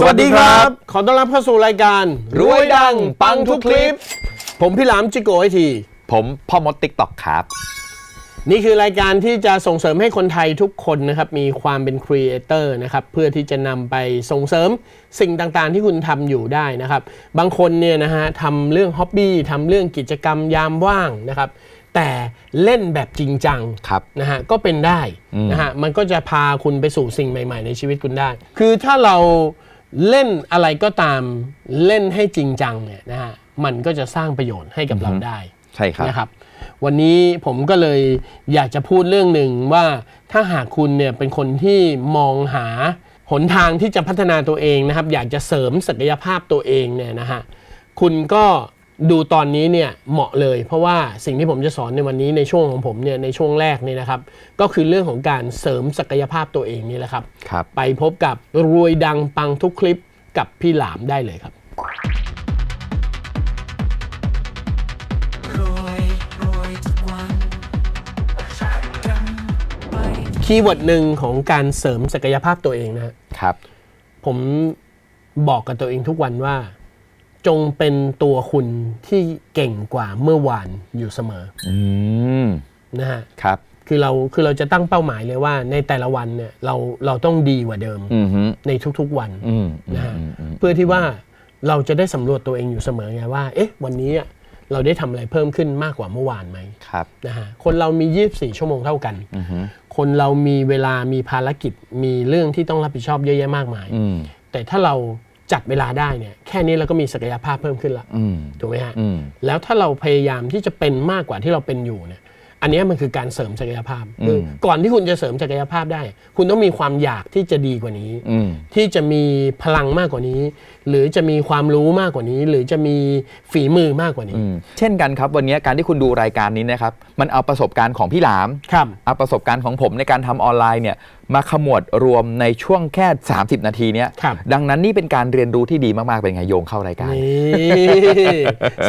สวัสดีครับ ขอต้อนรับเข้าสู่รายการรวยดังปังทุกคลิป ผมพี่หลามจิโกไอที ผมพ่อมดติ๊กตอกครับ นี่คือรายการที่จะส่งเสริมให้คนไทยทุกคนนะครับ มีความเป็นครีเอเตอร์นะครับ เพื่อที่จะนำไปส่งเสริมสิ่งต่างๆ ที่คุณทำอยู่ได้นะครับ บางคนเนี่ยนะฮะทำเรื่องฮ็อบบี้ทำเรื่องกิจกรรมยามว่างนะครับแต่เล่นแบบจริงจังครับนะฮะก็เป็นได้นะฮะมันก็จะพาคุณไปสู่สิ่งใหม่ ๆ ในชีวิตคุณได้ คือถ้าเรา เล่นอะไรก็ตามเล่นให้จริงจังเนี่ยนะฮะมันก็จะสร้างประโยชน์ให้กับเราได้ใช่ครับนะครับ วันนี้ผมก็เลยอยากจะพูดเรื่องหนึ่งว่าถ้าหากคุณเนี่ยเป็นคนที่มองหาหนทางที่จะพัฒนาตัวเองนะครับ อยากจะเสริมศักยภาพตัวเองเนี่ยนะฮะคุณก็ ดูตอนนี้เนี่ยเหมาะเลย เพราะว่าสิ่งที่ผมจะสอนในวันนี้ในช่วงของผมเนี่ยในช่วงแรกเนี่ยนะครับ ก็คือเรื่องของการเสริมศักยภาพตัวเองนี่แหละครับครับ ไปพบกับรวยดังปังทุกคลิปกับพี่หลามได้เลยครับ รวยรวยทุกวันกันไปคีย์เวิร์ดหนึ่งของการเสริมศักยภาพตัวเองนะฮะครับ ผมบอกกับตัวเองทุกวันว่า จงเป็นตัวคุณที่เก่งกว่าเมื่อวานอยู่เสมออืมนะฮะครับ คือเราคือเราจะตั้งเป้าหมายเลยว่าในแต่ละวันเนี่ยเราเราต้องดีกว่าเดิมอืมฮึในทุกๆวันอืมนะฮะอืมอืมเพื่อที่ว่าเราจะได้สำรวจตัวเองอยู่เสมอไงว่า เอ๊ะ วันนี้อะเราได้ทำอะไรเพิ่มขึ้นมากกว่าเมื่อวานไหมครับนะฮะคนเรามี 24 ชั่วโมงเท่ากัน อืมฮึคนเรามีเวลามีภารกิจมีเรื่องที่ต้องรับผิดชอบเยอะแยะมากมาย อืมแต่ถ้าเรา จัดเวลาได้เนี่ยแค่นี้เราก็มีศักยภาพเพิ่มขึ้นละอืมถูกไหมฮะอืมแล้วถ้าเราพยายามที่จะเป็นมากกว่าที่เราเป็นอยู่เนี่ย อันเนี้ยมันคือการเสริมศักยภาพคือก่อนที่คุณจะเสริมศักยภาพได้ คุณต้องมีความอยากที่จะดีกว่านี้อืมที่จะมีพลังมากกว่านี้ หรือจะมีความรู้มากกว่านี้ หรือจะมีฝีมือมากกว่านี้อืมเช่นกันครับวันนี้การที่คุณดูรายการนี้นะครับ มันเอาประสบการณ์ของพี่หลามครับเอาประสบการณ์ของผมในการทำออนไลน์เนี่ยมาขมวดรวมในช่วงแค่ 30 นาทีเนี้ยครับดังนั้นนี่เป็นการเรียนรู้ที่ดีมาก ๆ เป็นไงโยงเข้ารายการนี่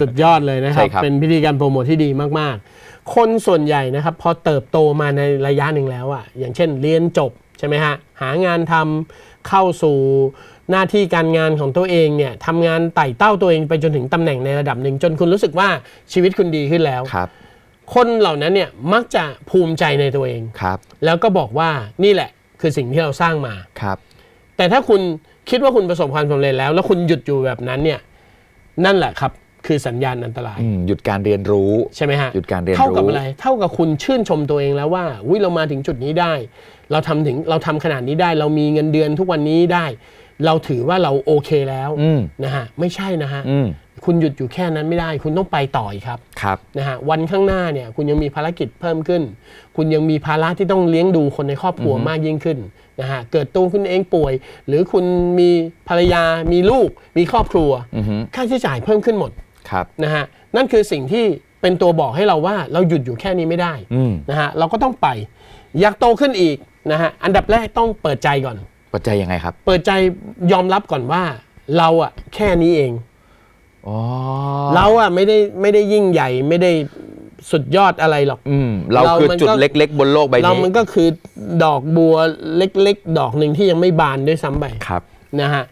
สุดยอดเลยนะคใช่รับครับ เป็นพิธีการโปรโมทที่ดีมาก ๆ คนส่วนใหญ่นะครับพอเติบโตมาในระยะหนึ่งแล้วอะอย่างเช่นเรียนจบใช่ไหมฮะหางานทำเข้าสู่หน้าที่การงานของตัวเองเนี่ยทำงานไต่เต้าตัวเองไปจนถึงตำแหน่งในระดับหนึ่ง จนคุณรู้สึกว่าชีวิตคุณดีขึ้นแล้วครับ คนเหล่านั้นเนี่ยมักจะภูมิใจในตัวเองครับ แล้วก็บอกว่านี่แหละคือสิ่งที่เราสร้างมาครับ แต่ถ้าคุณคิดว่าคุณประสบความสำเร็จแล้ว แล้วคุณหยุดอยู่แบบนั้นเนี่ยนั่นแหละครับ คือสัญญาณอันตราย อืมหยุดการเรียนรู้ ใช่ไหมฮะหยุดการเรียนรู้ เท่ากับอะไร เท่ากับคุณชื่นชมตัวเองแล้วว่าวิเรามาถึงจุดนี้ได้ เราทำถึงเราทำขนาดนี้ได้ เรามีเงินเดือนทุกวันนี้ได้ เราถือว่าเราโอเคแล้วอืม นะฮะไม่ใช่นะฮะอืม คุณหยุดอยู่แค่นั้นไม่ได้ คุณต้องไปต่ออีกครับ ครับ นะฮะวันข้างหน้าเนี่ยคุณยังมีภารกิจเพิ่มขึ้น คุณยังมีภาระที่ต้องเลี้ยงดูคนในครอบครัวมากยิ่งขึ้นนะฮะเกิดตัวคุณเองป่วย หรือคุณมีภรรยามีลูกมีครอบครัวอือฮึค่าใช้จ่ายเพิ่มขึ้นหมด ครับนะฮะนั่นคือสิ่งที่เป็นตัวบอกให้เราว่าเราหยุดอยู่แค่นี้ไม่ได้อืมนะฮะเราก็ต้องไปอยากโตขึ้นอีกนะฮะอันดับแรกต้องเปิดใจก่อนปัจจัยยังไงครับ เปิดใจยอมรับก่อนว่าเราอะแค่นี้เองอ๋อเราอะไม่ได้ไม่ได้ยิ่งใหญ่ไม่ได้สุดยอดอะไรหรอกอืมเราเราคือมันจุดก็เล็ก ๆ บนโลกใบเรานี้มันก็คือดอกบัวเล็ก ๆ ดอกหนึ่งที่ยังไม่บานด้วยซ้ำไปครับนะฮะ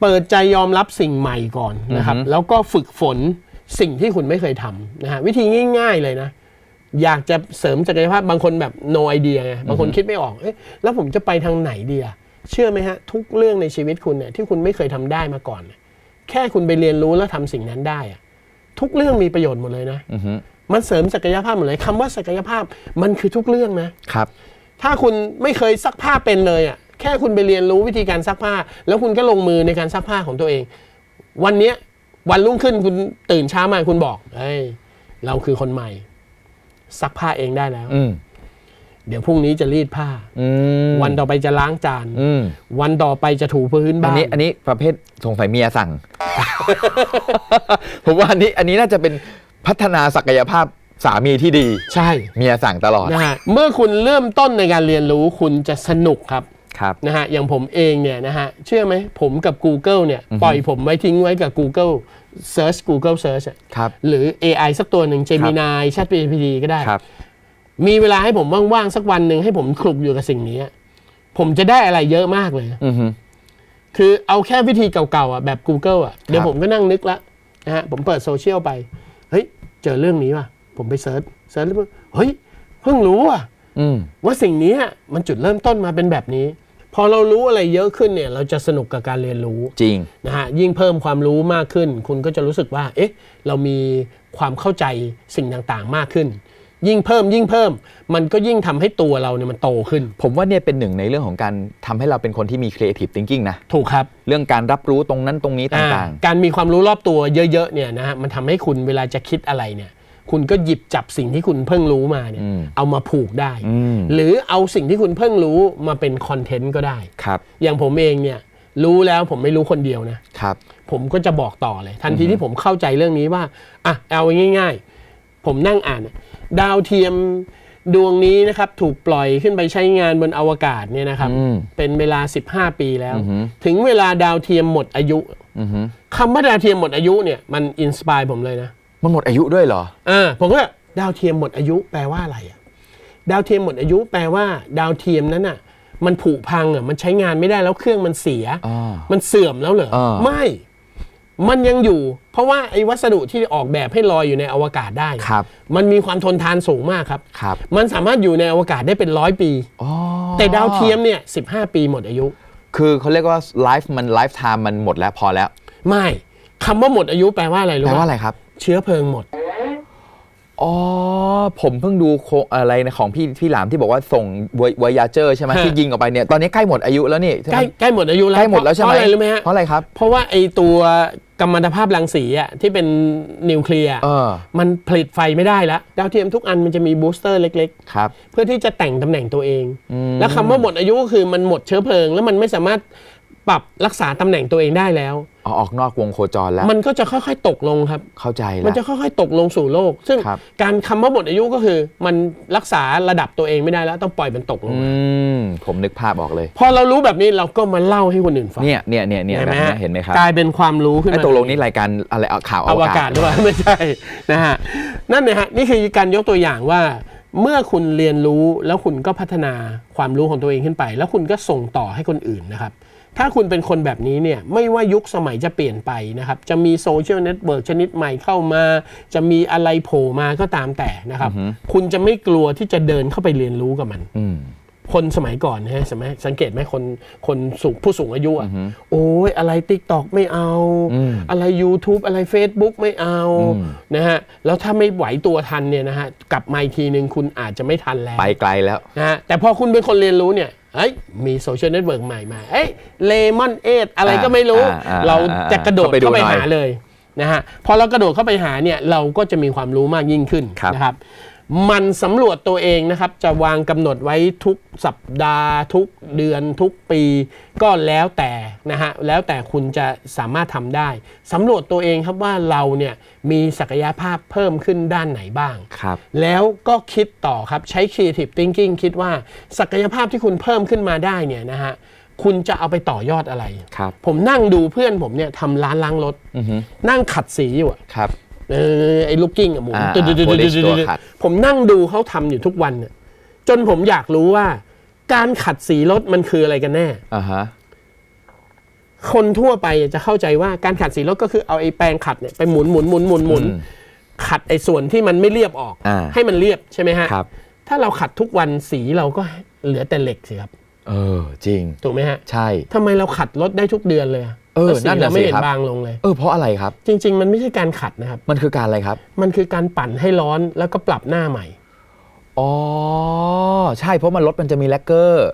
เปิดใจยอมรับสิ่งใหม่ก่อนนะครับอือฮึแล้วก็ฝึกฝนสิ่งที่คุณไม่เคยทำนะฮะวิธีง่าย ๆเลยนะ อยากจะเสริมศักยภาพบางคนแบบ no idea ไงบางคนคิดไม่ออกเอ๊ะแล้วผมจะไปทางไหนดีอะเชื่อไหมฮะ ทุกเรื่องในชีวิตคุณเนี่ยที่คุณไม่เคยทำได้มาก่อนเนี่ยแค่คุณไปเรียนรู้แล้วทำสิ่งนั้นได้อะทุกเรื่องมีประโยชน์หมดเลยนะอือฮึมันเสริมศักยภาพหมดเลยคำว่าศักยภาพมันคือทุกเรื่องนะครับ ถ้าคุณไม่เคยซักผ้าเป็นเลยอะ แค่คุณไปเรียนรู้วิธีการซักผ้า แล้วคุณก็ลงมือในการซักผ้าของตัวเอง วันเนี้ยวันรุ่งขึ้นคุณตื่นเช้ามาคุณบอกเฮ้ยเราคือคนใหม่ ซักผ้าเองได้แล้ว อืม เดี๋ยวพรุ่งนี้จะรีดผ้า อืมวันต่อไปจะล้างจาน อืมวันต่อไปจะถูพื้นอับ้านนนี้อันนี้ประเภทสงสัยเมียสั่ง ผมว่าอันนี้อันนี้น่าจะเป็นพัฒนาศักยภาพสามีที่ดี ใช่ เมียสั่งตลอด นะฮะเมื่อคุณเริ่มต้นในการเรียนรู้คุณจะสนุกครับ ครับนะฮะอย่างผมเองเนี่ยนะฮะเชื่อไหมผมกับ Google เนี่ยอือฮึปล่อยผมไว้ทิ้งไว้กับ Google Search Google Search อะครับหรือ AI สักตัวหนึ่ง Gemini ChatGPT ก็ได้ ครับ มีเวลาให้ผมว่างๆ สักวันหนึ่งให้ผมคลุกอยู่กับสิ่งนี้อะผมจะได้อะไรเยอะมากเลย อือฮึ คือเอาแค่วิธีเก่าๆอะแบบ Google อะเดี๋ยวครับผมก็นั่งนึกละนะฮะผมเปิดโซเชียลไป เฮ้ย เจอเรื่องนี้ว่ะ ผมไปเซิร์ชเซิร์ชแล้วเฮ้ย เพิ่งรู้อะ อืม ว่าสิ่งนี้อะมันจุดเริ่มต้นมาเป็นแบบนี้ พอเรารู้อะไรเยอะขึ้นเนี่ยเราจะสนุกกับการเรียนรู้จริงนะฮะยิ่งเพิ่มความรู้มากขึ้น คุณก็จะรู้สึกว่า เอ๊ะ เรามีความเข้าใจสิ่งต่างๆมากขึ้น ยิ่งเพิ่มยิ่งเพิ่ม มันก็ยิ่งทำให้ตัวเราเนี่ยมันโตขึ้น ผมว่าเนี่ยเป็นหนึ่งในเรื่องของการทำให้เราเป็นคนที่มี creative thinking นะถูกครับ เรื่องการรับรู้ตรงนั้นตรงนี้ต่างอ่าการมีความรู้รอบตัวเยอะๆเนี่ยนะฮะมันทำให้คุณเวลาจะคิดอะไรเนี่ย คุณก็หยิบจับสิ่งที่คุณเพิ่งรู้มาเนี่ยอืมเอามาผูกได้อืมหรือเอาสิ่งที่คุณเพิ่งรู้มาเป็นคอนเทนต์ก็ได้ๆครับ อย่างผมเองเนี่ยรู้แล้วผมไม่รู้คนเดียวนะครับ ผมก็จะบอกต่อเลย ทันทีที่ผมเข้าใจเรื่องนี้ว่าอะเอาง่าย ๆ ผมนั่งอ่าน ดาวเทียมดวงนี้นะครับ ถูกปล่อยขึ้นไปใช้งานบนอวกาศเนี่ยนะครับอืมเป็นเวลา 15 ปีแล้วอือหือถึงเวลาดาวเทียมหมดอายุอือฮึคำว่าดาวเทียมหมดอายุเนี่ยมันอินสปายผมเลยนะ มันหมดอายุด้วยเหรออ่าผมก็แบบดาวเทียมหมดอายุแปลว่าอะไรอะดาวเทียมหมดอายุแปลว่า ดาวเทียมนั้นอะ มันผุพังอะมันใช้งานไม่ได้แล้วเครื่องมันเสีย อ่ามันเสื่อมแล้วเหรออ่าไม่ มันยังอยู่ เพราะว่าไอ้วัสดุที่ออกแบบให้ลอยอยู่ในอวกาศได้ครับ มันมีความทนทานสูงมากครับ ครับมันสามารถอยู่ในอวกาศได้เป็นร้อยปี อ๋อแต่ดาวเทียมเนี่ยสิปีหมดอายุ คือเขาเรียกว่าไลฟ์มันไลฟ์ไทม์มันหมดแล้วพอแล้วไม่คำว่าหมดอายุแปลว่าอะไรรู้แปลไหมว่าอะไรครับ เชื้อเพลิงหมด อ๋อ ผมเพิ่งดูโคอะไรนะของพี่พี่หลามที่บอกว่าส่งวายาเจอร์ใช่ไหมฮะ ที่ยิงออกไปเนี่ยตอนนี้ใกล้หมดอายุแล้วนี่ใช่ไหใกมล้ใกล้หมดอายุแล้วใกล้หมดแล้วใช่ไหมเพราะอะไรรู้ไหมฮะเพราะอะไรครับ เพราะว่าไอตัวกัมมันตภาพรังสีอะที่เป็นนิวเคลียร์เออมันผลิตไฟไม่ได้แล้วดาวเทียมทุกอันมันจะมีบูสเตอร์เล็ก ครับ ๆ เพื่อที่จะแต่งตำแหน่งตัวเอง อืม แล้วคำว่าหมดอายุก็คือมันหมดเชื้อเพลิง แล้วมันไม่สามารถปรับรักษาตำแหน่งตัวเองได้แล้ว เอาออกนอกวงโคจรแล้ว มันก็จะค่อยๆ ตกลงครับ เข้าใจมันแล้วจะค่อยๆ ตกลงสู่โลก ซึ่งครับ การคำว่าหมดอายุก็คือ มันรักษาระดับตัวเองไม่ได้แล้วต้องปล่อยมันตกลงอืมามผมนึกภาพออกเลย พอเรารู้แบบนี้เราก็มาเล่าให้คนอื่นฟังเนี่ยเนี่ยเนี่ยเนี่ยเห็นแบไหบมเนี้ฮะยเห็นไหมครับกลายเป็นความรู้ขึ้นไอ้มาตกลงนี่รายการอะไรเอาข่าวอวกาศหรือเปล่า ไม่ใช่นะฮะนั่นนะฮะนี่คือการยกตัวอย่างว่า เมื่อคุณเรียนรู้แล้วคุณก็พัฒนาความรู้ของตัวเองขึ้นไป แล้วคุณก็ส่งต่อให้คนอื่นนะครับ ถ้าคุณเป็นคนแบบนี้เนี่ยไม่ว่ายุคสมัยจะเปลี่ยนไปนะครับ จะมีโซเชียลเน็ตเวิร์กชนิดใหม่เข้ามา จะมีอะไรโผล่มาก็ตามแต่นะครับ คุณจะไม่กลัวที่จะเดินเข้าไปเรียนรู้กับมันอืมคนสมัยก่อนนะฮะสมัยสังเกตไหมคนคนสูงผู้สูงอายุอะโอ้ยอะไร t ิ k t o k ไม่เอาอืมอะไร YouTube อะไร Facebook ไม่เอาอืมนะฮะแล้วถ้าไม่ไหวตัวทันเนี่ยนะฮะกลับมาอีกทีหนึ่งคุณอาจจะไม่ทันแล้ว ไปไกลแล้วนะฮะแต่พอคุณเป็นคนเรียนรู้เนี่ย เอ้ยมีโซเชียลเน็ตเวิร์กใหม่มาเอ้ยเลมอนเอทอะไรก็ไม่รู้ อ่าอ่าเราจะกระโดดเข้าไปดูเข้าไปหน่อยหาเลยนะฮะพอเรากระโดดเข้าไปหาเนี่ยเราก็จะมีความรู้มากยิ่งขึ้นครับ นะครับ มันสำรวจตัวเองนะครับ จะวางกำหนดไว้ทุกสัปดาห์ ทุกเดือนทุกปี ก็แล้วแต่นะฮะแล้วแต่คุณจะสามารถทำได้สำรวจตัวเองครับว่าเราเนี่ยมีศักยภาพเพิ่มขึ้นด้านไหนบ้าง ครับ แล้วก็คิดต่อครับใช้ creative thinking คิดว่าศักยภาพที่คุณเพิ่มขึ้นมาได้เนี่ยนะฮะคุณจะเอาไปต่อยอดอะไร ครับ ผมนั่งดูเพื่อนผมเนี่ยทำร้านล้างรถ อือฮึนั่งขัดสีอยู่อะ ครับเออ ไอ้ลูกกิ้งอะหมุนอ่าตึ๊ดๆๆๆๆ polish ตัวขัด ผมนั่งดูเขาทำอยู่ทุกวันเนี่ยจนผมอยากรู้ว่า การขัดสีรถมันคืออะไรกันแน่ อ่าฮะ คนทั่วไปจะเข้าใจว่าการขัดสีรถก็คือเอาไอ้แปรงขัดเนี่ยไปหมุนหมุนหมุนหมุนหมุนอืมขัดไอ้ส่วนที่มันไม่เรียบออก อ่า ให้มันเรียบใช่ไหมฮะครับ ถ้าเราขัดทุกวันสีเราก็เหลือแต่เหล็กสิครับ เออจริง ถูกไหมฮะใช่ ทำไมเราขัดรถได้ทุกเดือนเลยอะ เออแล้วสีนั่นเราน่ะไม่สิเห็นครับบางลงเลย เออเพราะอะไรครับ จริง ๆ มันไม่ใช่การขัดนะครับ มันคือการอะไรครับ มันคือการปั่นให้ร้อนแล้วก็ปรับหน้าใหม่ อ๋อ ใช่เพราะมันรถมันจะมีแลกเกอร์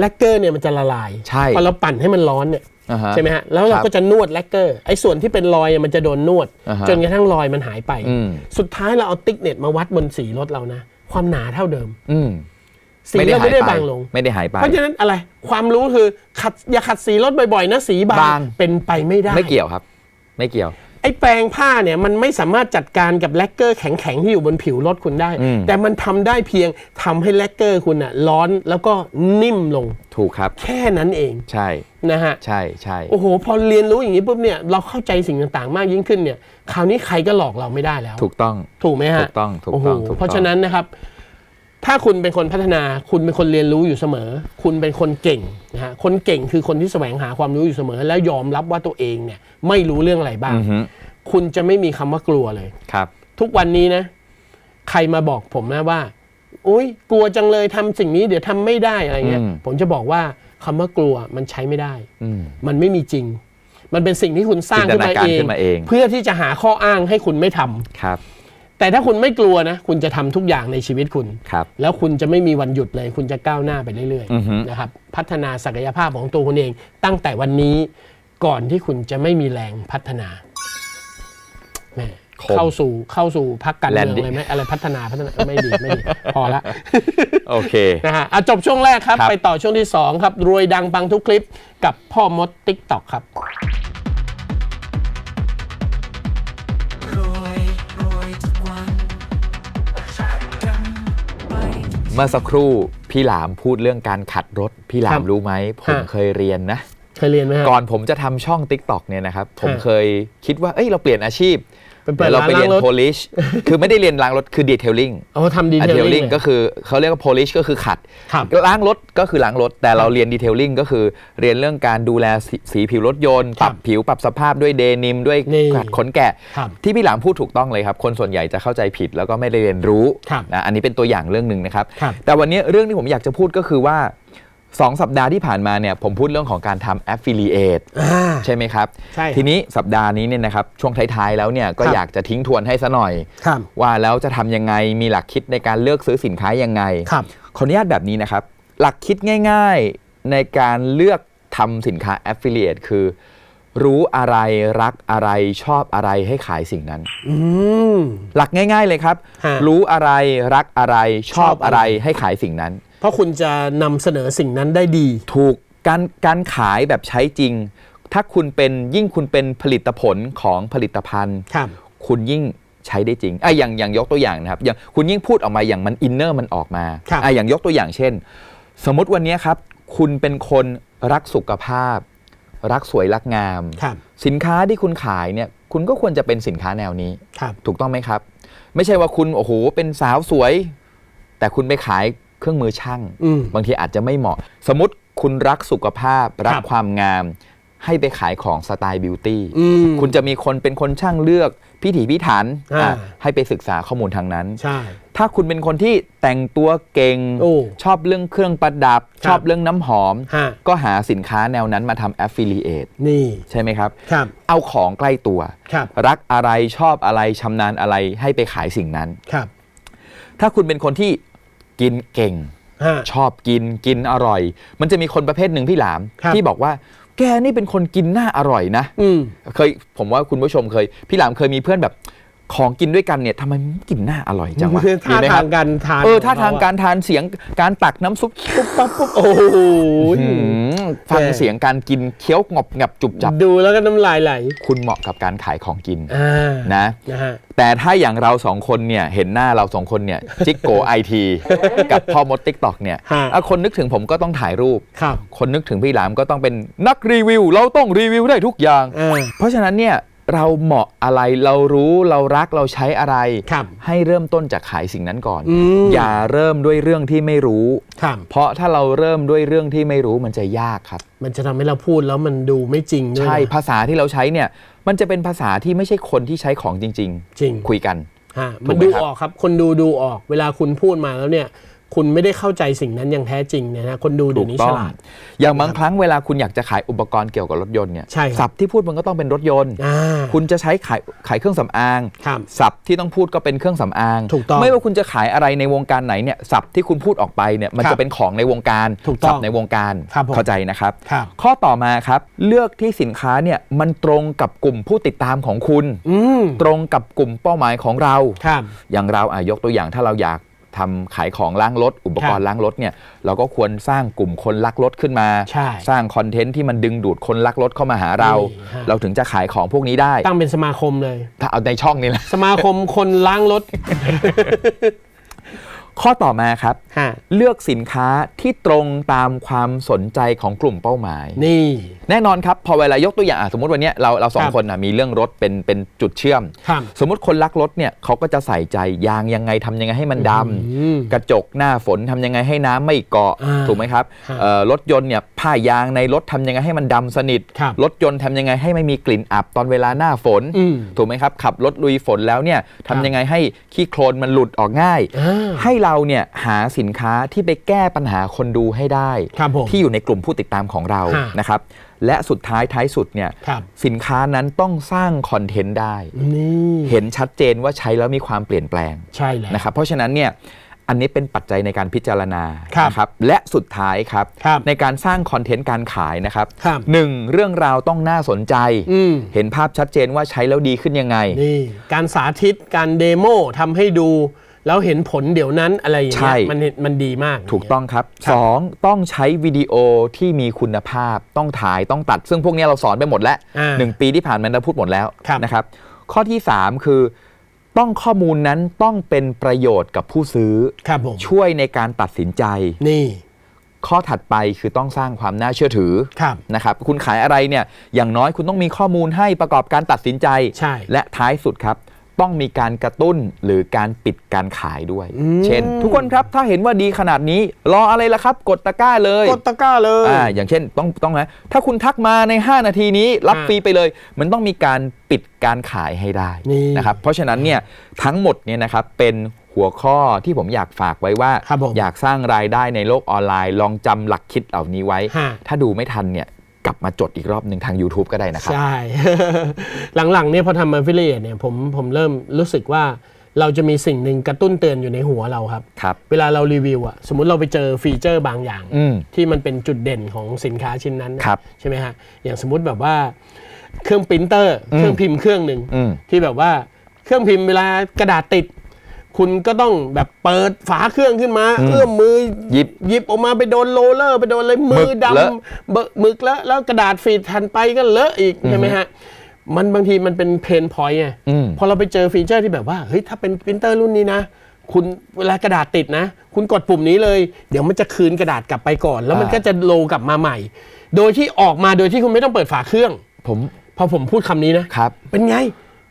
แลกเกอร์เนี่ยมันจะละลายใช่พอเราปั่นให้มันร้อนเนี่ยอ่าฮะใช่ไหมฮะแล้วเราครับก็จะนวดแลกเกอร์ไอ้ส่วนที่เป็นรอยอะมันจะโดนนวด อ่าฮะจนกระทั่งรอยมันหายไป อืม สุดท้ายเราเอาติ๊กเน็ตมาวัดบนสีรถเรานะ ความหนาเท่าเดิม อืม สีเราไม่ได้บางลง ไม่ได้หายไป เพราะฉะนั้นอะไรความรู้คือขัดอย่าขัดสีรถบ่อยๆนะสีบาบางงเป็นไปไม่ได้ ไม่เกี่ยวครับ ไม่เกี่ยวไอ้แปรงผ้าเนี่ยมันไม่สามารถจัดการกับแลกเกอร์แข็งๆที่อยู่บนผิวรถคุณได้อืมแต่มันทำได้เพียงทำให้แลกเกอร์คุณน่ะร้อนแล้วก็นิ่มลงถูกครับ แค่นั้นเองใช่นะฮะใช่ใช่โอ้โห พอเรียนรู้อย่างนี้ปุ๊บเนี่ยเราเข้าใจสิ่งต่างๆ มากยิ่งขึ้นเนี่ย คราวนี้ใครก็หลอกเราไม่ได้แล้ว ถูกต้องถูกไหมฮะถูกต้องถูกโอ้โหต้องถูกต้องเพราะฉะนั้นนะครับ ถ้าคุณเป็นคนพัฒนา คุณเป็นคนเรียนรู้อยู่เสมอ คุณเป็นคนเก่งนะฮะ คนเก่งคือคนที่แสวงหาความรู้อยู่เสมอ แล้วยอมรับว่าตัวเองเนี่ยไม่รู้เรื่องอะไรบ้างอือฮึคุณจะไม่มีคำว่ากลัวเลยครับ ทุกวันนี้นะ ใครมาบอกผมนะว่าอุ้ยกลัวจังเลยทำสิ่งนี้เดี๋ยวทำไม่ได้อะไรเงี้ยอืมผมจะบอกว่าคำว่ากลัวมันใช้ไม่ได้อืมมันไม่มีจริง มันเป็นสิ่งที่คุณสร้างขึ้นมาจินตนาการเองขึ้นมาเอง เพื่อที่จะหาข้ออ้างให้คุณไม่ทำครับ แต่ถ้าคุณไม่กลัวนะ คุณจะทำทุกอย่างในชีวิตคุณ ครับแล้วคุณจะไม่มีวันหยุดเลย คุณจะก้าวหน้าไปเรื่อยอือฮึ ๆนะครับพัฒนาศักยภาพของตัวคุณเอง ตั้งแต่วันนี้ก่อนที่คุณจะไม่มีแรงพัฒนาแหม่คมเข้าสู่เข้าสู่พักการเมือง Landing เลยไหมอะไรพัฒนาพัฒนาไม่ดีไม่ดี พอละ โอเค นะฮะอะจบช่วงแรกครับ ครับ ไปต่อช่วงที่ 2 ครับ รวยดังปังทุกคลิปกับพ่อมดติ๊กต็อกครับ เมื่อสักครู่พี่หลามพูดเรื่องการขัดรถ พี่หลาครัมบรู้ไหมผมฮะเคยเรียนนะ เคยเรียนไหมฮะก่อนผมจะทำช่อง Tik t o อกเนี่ยนะครับ ผมฮะเคยคิดว่าเอ้ยเราเปลี่ยนอาชีพไป เปิดดี๋ยวเราไปเรียนร้านล้างรถ polish คือไม่ได้เรียนล้างรถคือ detailing โอ้ทำดีเทล detailing ก็คือเขาเรียกว่า polish ก็คือขัดครับล้างรถก็คือล้างรถ แต่เราเรียน detailing ก็คือเรียนเรื่องการดูแลสีสีผิวรถยนต์คปรัรับบผิวปรับสภาพด้วยเดนิมด้วยนี่ขัดขนแกะครับที่พี่หลามพูดถูกต้องเลยครับ คนส่วนใหญ่จะเข้าใจผิดแล้วก็ไม่ได้เรียนรู้ครับนะอันนี้เป็นตัวอย่างเรื่องหนึ่งนะครับครับ แต่วันนี้เรื่องที่ผมอยากจะพูดก็คือว่า 2สัปดาห์ที่ผ่านมาเนี่ยผมพูดเรื่องของการทำ affiliate อ่าใช่ไหมครับ ใช่ครับทีนี้สัปดาห์นี้เนี่ยนะครับช่วงท้ายๆแล้วเนี่ยก็ครับอยากจะทิ้งทวนให้ซะหน่อยครับว่าแล้วจะทำยังไงมีหลักคิดในการเลือกซื้อสินค้ายังไงครับขออนุญาตแบบนี้นะครับ หลักคิดง่าย ๆในการเลือกทำสินค้า affiliate คือ รู้อะไรรักอะไรชอบอะไรให้ขายสิ่งนั้นอืมหลักง่าย ๆเลยครับฮะรู้อะไรรักอะไรชอบชอบอะอะไรไรให้ขายสิ่งนั้น เพราะคุณจะนำเสนอสิ่งนั้นได้ดี ถูกการการขายแบบใช้จริง ถ้าคุณเป็นยิ่งคุณเป็นผลิตผลของผลิตภัณฑ์ ครับ คุณยิ่งใช้ได้จริงอะอย่างอย่างยกตัวอย่างนะครับอย่างคุณยิ่งพูดออกมาอย่างมันอินเนอร์มันออกมาครับ อะอย่างยกตัวอย่างเช่น สมมติวันนี้ครับ คุณเป็นคนรักสุขภาพ รักสวยรักงาม ครับ สินค้าที่คุณขายเนี่ยคุณก็ควรจะเป็นสินค้าแนวนี้ ครับ ถูกต้องไหมครับ ไม่ใช่ว่าคุณโอ้โหเป็นสาวสวย แต่คุณไปขาย เครื่องมือช่างอืมบางทีอาจจะไม่เหมาะ สมมติคุณรักสุขภาพ รักครับความงาม ให้ไปขายของสไตล์บิวตี้อืมคุณจะมีคนเป็นคนช่างเลือกพิถีพิถันอ่าอะให้ไปศึกษาข้อมูลทางนั้นใช่ถ้าคุณเป็นคนที่แต่งตัวเก่งโอ้ชอบเรื่องเครื่องประดับครับชอบเรื่องน้ำหอมฮะก็หาสินค้าแนวนั้นมาทำ affiliate นี่ใช่ไหมครับครับเอาของใกล้ตัวครับรักอะไรชอบอะไรชำนาญอะไรให้ไปขายสิ่งนั้นครับถ้าคุณเป็นคนที่ กินเก่ง ฮะ ชอบกินกินอร่อย มันจะมีคนประเภทหนึ่งพี่หลาม ครับ ที่บอกว่า แกนี่เป็นคนกินหน้าอร่อยนะ อืม เคยผมว่าคุณผู้ชมเคย พี่หลามเคยมีเพื่อนแบบ ของกินด้วยกันเนี่ยทำไมมันกินหน้าอร่อยจังวะคือท่ามีไหมคทารับงการทานเออขท่าทางเขอะการทานเสียงการตักน้ำซุปปุ๊บปั๊บปุ๊บโอ้โหหืมฟังเสียงการกินเคี้ยวงบงับจุบจับ ดูแล้วก็น้ำลายไหลคุณเหมาะกับการขายของกินอ่านะ นะฮะ แต่ถ้าอย่างเราสองคนเนี่ยเห็นหน้าเราสองคนเนี่ยจิกโกไอทีกับพ่อมดติ๊กตอกเนี่ยฮะ อะคนนึกถึงผมก็ต้องถ่ายรูป ครับคนนึกถึงพี่หลามก็ต้องเป็นนักรีวิว เราต้องรีวิวได้ทุกอย่าง อ่า เพราะฉะนั้นเนี่ย เราเหมาะอะไรเรารู้เรารักเราใช้อะไร ครับให้เริ่มต้นจากขายสิ่งนั้นก่อน อืมอย่าเริ่มด้วยเรื่องที่ไม่รู้ ครับ เพราะถ้าเราเริ่มด้วยเรื่องที่ไม่รู้มันจะยากครับ มันจะทำให้เราพูดแล้วมันดูไม่จริงด้วยใช่นะภาษาที่เราใช้เนี่ย มันจะเป็นภาษาที่ไม่ใช่คนที่ใช้ของจริงจริงๆคุยกัน ฮะถูมันกไหมดูครับ ออกครับ คนดูดูออก เวลาคุณพูดมาแล้วเนี่ย คุณไม่ได้เข้าใจสิ่งนั้นอย่างแท้จริงเนี่ยนะคนดูเดี๋ยวนี้ฉลาด อย่างบางครั้งเวลาคุณอยากจะขายอุปกรณ์เกี่ยวกับรถยนต์เนี่ยใช่ครับศัพท์ที่พูดมันก็ต้องเป็นรถยนต์ อ่า คุณจะใช้ขายขายเครื่องสำอางครับศัพท์ที่ต้องพูดก็เป็นเครื่องสำอาง ถูกต้องไม่ว่าคุณจะขายอะไรในวงการไหนเนี่ยศัพท์ที่คุณพูดออกไปเนี่ยมันครับจะเป็นของในวงการถูกต้องศัพท์ในวงการครับผมเข้าใจนะครับ ครับ ข้อต่อมาครับ เลือกที่สินค้าเนี่ยมันตรงกับกลุ่มผู้ติดตามของคุณ อืมตรงกับกลุ่มเป้าหมายของเรา ครับ อย่างเราอะยกตัวอย่างถ้าเราอยาก ทำขายของล้างรถ อุปกรณ์ล้างรถเนี่ยเราก็ควรสร้างกลุ่มคนรักรถขึ้นมาใช่สร้างคอนเทนต์ที่มันดึงดูดคนรักรถเข้ามาหาเรานี่ฮะเราถึงจะขายของพวกนี้ได้ ตั้งเป็นสมาคมเลย ถ้าเอาในช่องนี้แหละสมาคมคนล้างรถ ข้อต่อมาครับ ฮะเลือกสินค้าที่ตรงตามความสนใจของกลุ่มเป้าหมาย นี่ แน่นอนครับพอเวลายกตัวอย่างอะสมมติวันเนี้ยเราเราสองครับ คนนะมีเรื่องรถเป็นเป็นจุดเชื่อม ครับ สมมติคนรักรถเนี่ยเขาก็จะใส่ใจยางยังไงทำยังไงให้มันดอืมำกระจกหน้าฝนทำยังไงให้น้ำไม่เกาะอ่าถูกไหมครับฮะเอ่อรถยนต์เนี่ยผ้ายางในรถทำยังไงให้มันดำสนิทครับรถยนต์ทำยังไงให้ไม่มีกลิ่นอับตอนเวลาหน้าฝนอืมถูกไหมครับขับรถลุยฝนแล้วเนี่ยครับทำยังไงให้ขี้โคลนมันหลุดออกง่าย อ่า ให้เราเนี่ยหาสินค้าที่ไปแก้ปัญหาคนดูให้ได้ ครับผม ที่อยู่ในกลุ่มผู้ติดตามของเราฮะนะครับ และสุดท้ายท้ายสุดเนี่ยครับ สินค้านั้นต้องสร้างคอนเทนต์ได้ นี่เห็นชัดเจนว่าใช้แล้วมีความเปลี่ยนแปลง ใช่แล้ว นะครับเพราะฉะนั้นเนี่ยอันนี้เป็นปัจจัยในการพิจารณาครับนะครับและสุดท้ายครับ ครับในการสร้างคอนเทนต์การขายนะครับครับหนึ่งเรื่องราวต้องน่าสนใจ อืม เห็นภาพชัดเจนว่าใช้แล้วดีขึ้นยังไง นี่การสาธิตการเดโมทำให้ดู แล้วเห็นผลเดี๋ยวนั้นอะไรอย่างเงี้ยใช่ มันเห็นมันดีมาก ถูกต้องครับครับ สองต้องใช้วิดีโอที่มีคุณภาพต้องถ่ายต้องตัด ซึ่งพวกนี้เราสอนไปหมดแล้วอ่า หนึ่งปีที่ผ่านมาเราพูดหมดแล้วครับนะครับ ข้อที่ 3 คือ ต้องข้อมูลนั้นต้องเป็นประโยชน์กับผู้ซื้อ ครับผม ช่วยในการตัดสินใจ นี่ข้อถัดไปคือต้องสร้างความน่าเชื่อถือครับ นะครับคุณขายอะไรเนี่ยอย่างน้อยคุณต้องมีข้อมูลให้ประกอบการตัดสินใจ ใช่ และท้ายสุดครับ ต้องมีการกระตุ้นหรือการปิดการขายด้วยอืมเช่น ทุกคนครับถ้าเห็นว่าดีขนาดนี้ รออะไรล่ะครับ กดตะกร้าเลยกดตะกร้าเลยอ่าอย่างเช่นต้องต้องนะถ้าคุณทักมาใน 5 นาทีนี้ รับอ่าฟรีไปเลย มันต้องมีการปิดการขายให้ได้นี่นะครับเพราะฉะนั้นเนี่ยทั้งหมดเนี่ยนะครับเป็นหัวข้อที่ผมอยากฝากไว้ว่าครับผมอยากสร้างรายได้ในโลกออนไลน์ ลองจำหลักคิดเหล่านี้ไว้ฮะถ้าดูไม่ทันเนี่ย กลับมาจดอีกรอบหนึ่งทาง YouTube ก็ได้นะครับ ใช่ หลังๆเนี่ยพอทำมาฟิเลียเนี่ยผมผมเริ่มรู้สึกว่าเราจะมีสิ่งหนึ่งกระตุ้นเตือนอยู่ในหัวเราครับ ครับ เวลาเรารีวิวอะสมมุติเราไปเจอฟีเจอร์บางอย่าง อืม ที่มันเป็นจุดเด่นของสินค้าชิ้นนั้นนะครับ ใช่ไหมฮะ อย่างสมมุติแบบว่าเครื่องปรินเตอร์ เครื่องพิมพ์เครื่องหนึ่งอืม ที่แบบว่าเครื่องพิมพ์เวลากระดาษติด คุณก็ต้องแบบเปิดฝาเครื่องขึ้นมา เอื้อมมือหยิบหยิบออกมาไปโดนโรลเลอร์ ไปโดนอะไรมือหมึกดเลอะำเบอะหมึกแล้วแล้วกระดาษฟีดทันไปก็เลอะอีกใช่ไหมฮะมันบางทีมันเป็นเพนพอยต์ไงอืมพอเราไปเจอฟีเจอร์ที่แบบว่าเฮ้ยถ้าเป็นปรินเตอร์รุ่นนี้นะ คุณเวลากระดาษติดนะ คุณกดปุ่มนี้เลย เดี๋ยวมันจะคืนกระดาษกลับไปก่อน แล้วมันอ่าก็จะโลกลับมาใหม่ โดยที่ออกมาโดยที่คุณไม่ต้องเปิดฝาเครื่อง ผมพอผมพูดคำนี้นะครับ เป็นไง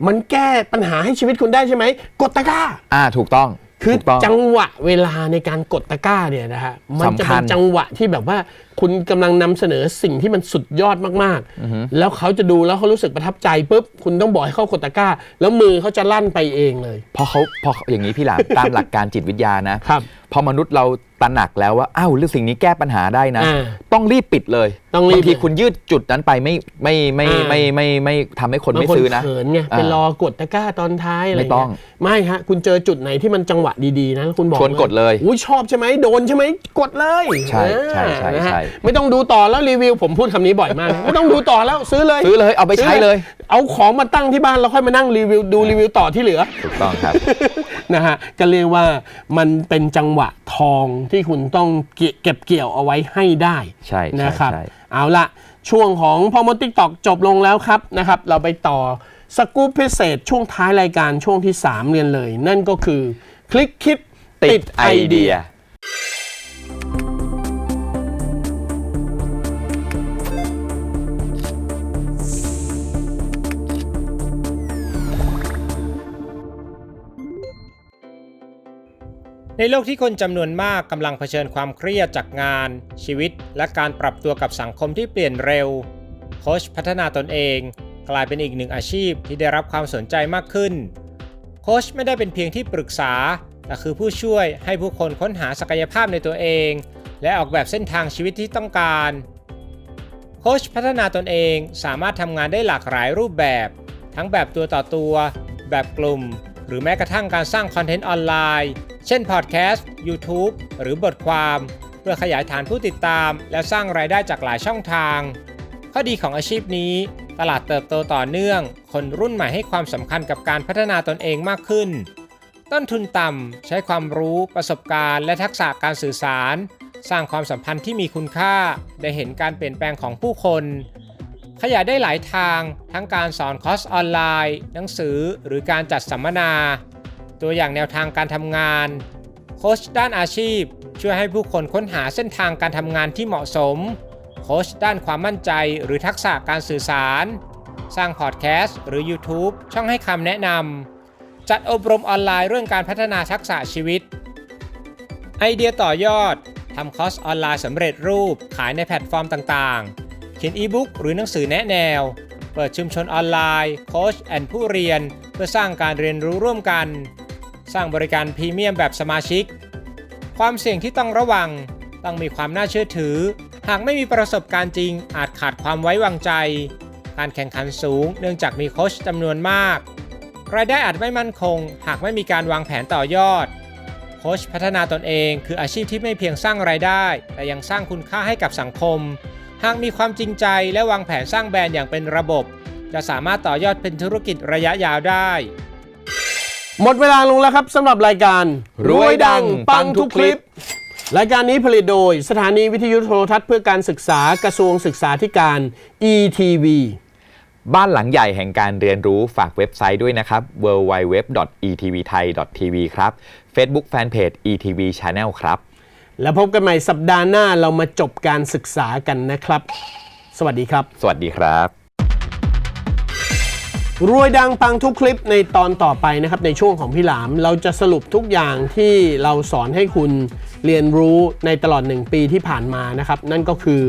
มันแก้ปัญหาให้ชีวิตคุณได้ใช่ไหม กดตะกร้า อ่าถูกต้องคือถูกต้อง จังหวะเวลาในการกดตะกร้าเนี่ยนะฮะมันจะสำคัเป็ญนจังหวะที่แบบว่าคุณกำลังนำเสนอสิ่งที่มันสุดยอดมากๆ แล้วเขาจะดูแล้วเขารู้สึกประทับใจปุ๊บคุณต้องบอกให้เขากดตะกร้า แล้วมือเขาจะลั่นไปเองเลย เพราะเขาเพราะอย่างนี้พี่หลาม ตามหลักการจิตวิทยานะครับพอมนุษย์เราตระหนักแล้วว่าอ้าวเรื่องสิ่งนี้แก้ปัญหาได้นะ อ่าต้องรีบปิดเลยต้องรีบ บางทีคุณยืดจุดนั้นไปไม่ไม่ไม่อ่าไม่ไม่ไม่ไม่ทำให้คนบางไม่คนซื้อนะ เขินไงอ่าไปรอกดตะกร้าตอนท้ายอะไรไม่ต้องเงี้ยไม่ฮะ คุณเจอจุดไหนที่มันจังหวะดีๆนะแล้วคุณบอกชวนกดเลยอุ้ยชอบใช่ไหมโดนใช่ไหมกดเลยใช่ใช่ใช่นะฮะใช่ ไม่ต้องดูต่อแล้วรีวิวผมพูดคำนี้บ่อยมาก ไม่ต้องดูต่อแล้วซื้อเลยซื้อเลยเอาไปใช้เลย เอาของมาตั้งที่บ้านแล้วค่อยมานั่งรีวิวดูรีวิวต่อที่เหลือ ถูกต้องครับ นะฮะก็เรียกว่ามันเป็นจังหวะทองที่คุณต้องเก็บเก็บเกี่ยวเอาไว้ให้ได้ใช่ใช่นะครับใช่เอาละช่วงของพ่อมดติ๊กตอกจบลงแล้วครับนะครับ เราไปต่อสกู๊ปพิเศษช่วงท้ายรายการช่วงที่ 3เรียนเลย นั่นก็คือ คลิกคิดติดไอเดีย ในโลกที่คนจำนวนมากกำลังเผชิญความเครียดจากงาน ชีวิต และการปรับตัวกับสังคมที่เปลี่ยนเร็ว โค้ชพัฒนาตนเอง กลายเป็นอีกหนึ่งอาชีพที่ได้รับความสนใจมากขึ้น โค้ชไม่ได้เป็นเพียงที่ปรึกษา แต่คือผู้ช่วยให้ผู้คนค้นหาศักยภาพในตัวเอง และออกแบบเส้นทางชีวิตที่ต้องการ โค้ชพัฒนาตนเองสามารถทำงานได้หลากหลายรูปแบบ ทั้งแบบตัวต่อตัว แบบกลุ่ม หรือแม้กระทั่งการสร้างคอนเทนต์ออนไลน์ เช่นพอดแคสต์ YouTube หรือบทความ เพื่อขยายฐานผู้ติดตาม และสร้างรายได้จากหลายช่องทาง ข้อดีของอาชีพนี้ ตลาดเติบโตต่อเนื่อง คนรุ่นใหม่ให้ความสำคัญกับการพัฒนาตนเองมากขึ้น ต้นทุนต่ำใช้ความรู้ประสบการณ์ และทักษะการสื่อสาร สร้างความสัมพันธ์ที่มีคุณค่า ได้เห็นการเปลี่ยนแปลงของผู้คน ขยายได้หลายทางทั้งการสอนคอร์สออนไลน์ หนังสือหรือการจัดสัมมนา ตัวอย่างแนวทางการทำงาน โค้ชด้านอาชีพ ช่วยให้ผู้คนค้นหาเส้นทางการทำงานที่เหมาะสม โค้ชด้านความมั่นใจหรือทักษะการสื่อสาร สร้างพอดแคสต์หรือ YouTube ช่องให้คำแนะนำจัดอบรมออนไลน์เรื่องการพัฒนาทักษะชีวิต ไอเดียต่อยอดทำคอร์สออนไลน์สำเร็จรูปขายในแพลตฟอร์มต่างๆ เขียนอีบุ๊กหรือหนังสือแนะแนว เปิดชุมชนออนไลน์โค้ชแอนผู้เรียน เพื่อสร้างการเรียนรู้ร่วมกัน สร้างบริการพรีเมียมแบบสมาชิก ความเสี่ยงที่ต้องระวัง ต้องมีความน่าเชื่อถือ หากไม่มีประสบการณ์จริง อาจขาดความไว้วางใจ การแข่งขันสูง เนื่องจากมีโค้ชจำนวนมาก รายได้อาจไม่มั่นคง หากไม่มีการวางแผนต่อยอดโค้ชพัฒนาตนเองคืออาชีพที่ไม่เพียงสร้างรายได้ แต่ยังสร้างคุณค่าให้กับสังคม หากมีความจริงใจและวางแผนสร้างแบรนด์อย่างเป็นระบบ จะสามารถต่อยอดเป็นธุรกิจระยะยาวได้ หมดเวลาลงแล้วครับสำหรับรายการรวยดังปังทุกคลิป รายการนี้ผลิตโดยสถานีวิทยุโทรทัศน์เพื่อการศึกษากระทรวงศึกษาธิการ ETV บ้านหลังใหญ่แห่งการเรียนรู้ฝากเว็บไซต์ด้วยนะครับ www.etvthai.tv ครับ Facebook Fanpage ETV Channel ครับ แล้วพบกันใหม่สัปดาห์หน้าเรามาจบการศึกษากันนะครับ สวัสดีครับ สวัสดีครับ รวยดังปังทุกคลิปในตอนต่อไปนะครับ ในช่วงของพี่หลาม เราจะสรุปทุกอย่างที่เราสอนให้คุณเรียนรู้ในตลอด 1 ปีที่ผ่านมานะครับ นั่นก็คือ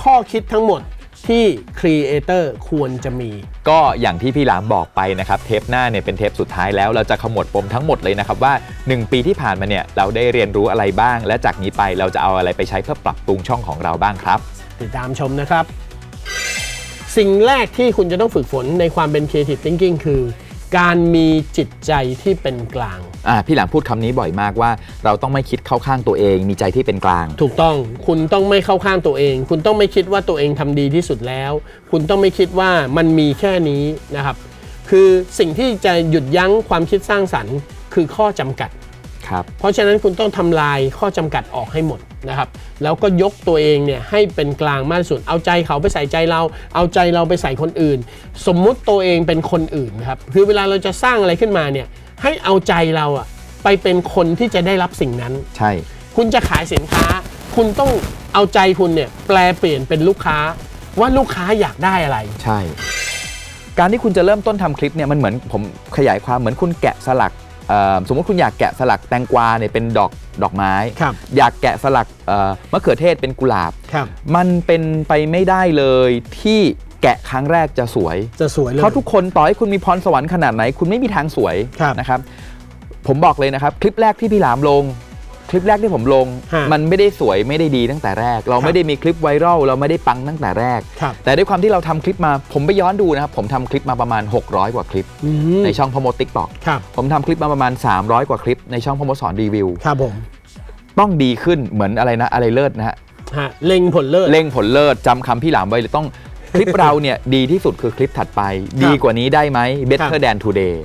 ข้อคิดทั้งหมด ที่ครีเอเตอร์ควรจะมี ก็อย่างที่พี่หลามบอกไปนะครับ เทปหน้าเนี่ยเป็นเทปสุดท้ายแล้วเราจะขมวดปมทั้งหมดเลยนะครับว่า 1 ปีที่ผ่านมาเนี่ยเราได้เรียนรู้อะไรบ้าง และจากนี้ไปเราจะเอาอะไรไปใช้เพื่อปรับปรุงช่องของเราบ้างครับ ติดตามชมนะครับ สิ่งแรกที่คุณจะต้องฝึกฝนในความเป็น Creative Thinking คือ การมีจิตใจที่เป็นกลาง อ่าพี่หลามพูดคำนี้บ่อยมากว่า เราต้องไม่คิดเข้าข้างตัวเอง มีใจที่เป็นกลาง ถูกต้องคุณต้องไม่เข้าข้างตัวเอง คุณต้องไม่คิดว่าตัวเองทำดีที่สุดแล้ว คุณต้องไม่คิดว่ามันมีแค่นี้นะครับ คือสิ่งที่จะหยุดยั้งความคิดสร้างสรรค์ คือข้อจำกัด ครับเพราะฉะนั้นคุณต้องทำลายข้อจำกัดออกให้หมดนะครับแล้วก็ยกตัวเองเนี่ยให้เป็นกลางมากที่สุดเอาใจเขาไปใส่ใจเรา เอาใจเราไปใส่คนอื่น สมมุติตัวเองเป็นคนอื่นนะครับคือเวลาเราจะสร้างอะไรขึ้นมาเนี่ยให้เอาใจเราอะไปเป็นคนที่จะได้รับสิ่งนั้น ใช่ คุณจะขายสินค้า คุณต้องเอาใจคุณเนี่ยแปลเปลี่ยนเป็นลูกค้าว่าลูกค้าอยากได้อะไร ใช่ การที่คุณจะเริ่มต้นทำคลิปเนี่ยมันเหมือนผมขยายความเหมือนคุณแกะสลักเอ่อ สมมติคุณอยากแกะสลักแตงกวาเนี่ยเป็นดอกดอกไม้ ครับอยากแกะสลักเอ่อมะเขือเทศเป็นกุหลาบ ครับ มันเป็นไปไม่ได้เลยที่แกะครั้งแรกจะสวย จะสวยเลย เพราะทุกคนต่อให้คุณมีพรสวรรค์ขนาดไหน คุณไม่มีทางสวยครับ นะครับ ผมบอกเลยนะครับ คลิปแรกที่พี่หลามลง คลิปแรกที่ผมลง ฮะมันไม่ได้สวยไม่ได้ดีตั้งแต่แรก เราครับไม่ได้มีคลิปไวรัลเราไม่ได้ปังตั้งแต่แรก ครับ แต่ด้วยความที่เราทำคลิปมาผมไปย้อนดูนะครับผมทำคลิปมาประมาณ 600 กว่าคลิป อืมในช่องพโมติ๊กต็อกครับผมทำคลิปมาประมาณ 300 กว่าคลิปในช่องพโมสอนรีวิว ครับผมต้องดีขึ้นเหมือนอะไรนะอะไรเลิศนะฮะ ฮะเล็งผลเลิศ เร่งผลเลิศจำคำพี่หลามไว้เลยต้อง คลิปเราเนี่ย ดีที่สุดคือคลิปถัดไปครับดีกว่านี้ได้ไหมครับ better than today